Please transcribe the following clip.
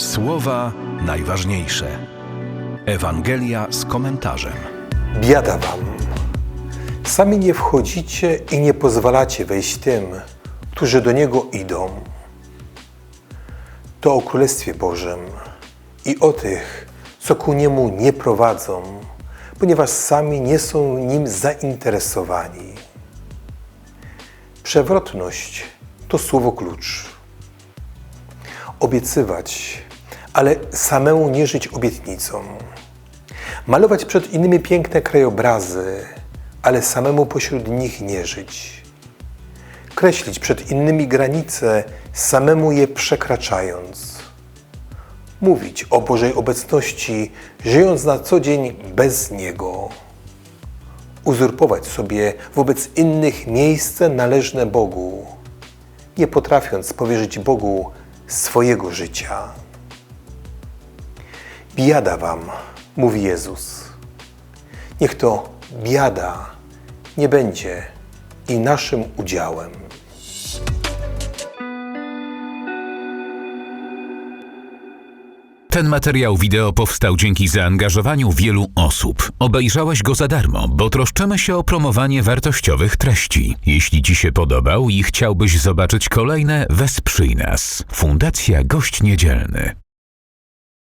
Słowa najważniejsze. Ewangelia z komentarzem. Biada wam. Sami nie wchodzicie i nie pozwalacie wejść tym, którzy do Niego idą. To o Królestwie Bożym i o tych, co ku Niemu nie prowadzą, ponieważ sami nie są nim zainteresowani. Przewrotność to słowo klucz. Obiecywać, ale samemu nie żyć obietnicą malować przed innymi piękne krajobrazy, ale samemu pośród nich nie żyć. Kreślić przed innymi granice, samemu je przekraczając. Mówić o Bożej obecności, żyjąc na co dzień bez Niego. Uzurpować sobie wobec innych miejsce należne Bogu, nie potrafiąc powierzyć Bogu swojego życia. Biada wam, mówi Jezus. Niech to biada nie będzie i naszym udziałem. Ten materiał wideo powstał dzięki zaangażowaniu wielu osób. Obejrzałeś go za darmo, bo troszczymy się o promowanie wartościowych treści. Jeśli Ci się podobał i chciałbyś zobaczyć kolejne, wesprzyj nas. Fundacja Gość Niedzielny.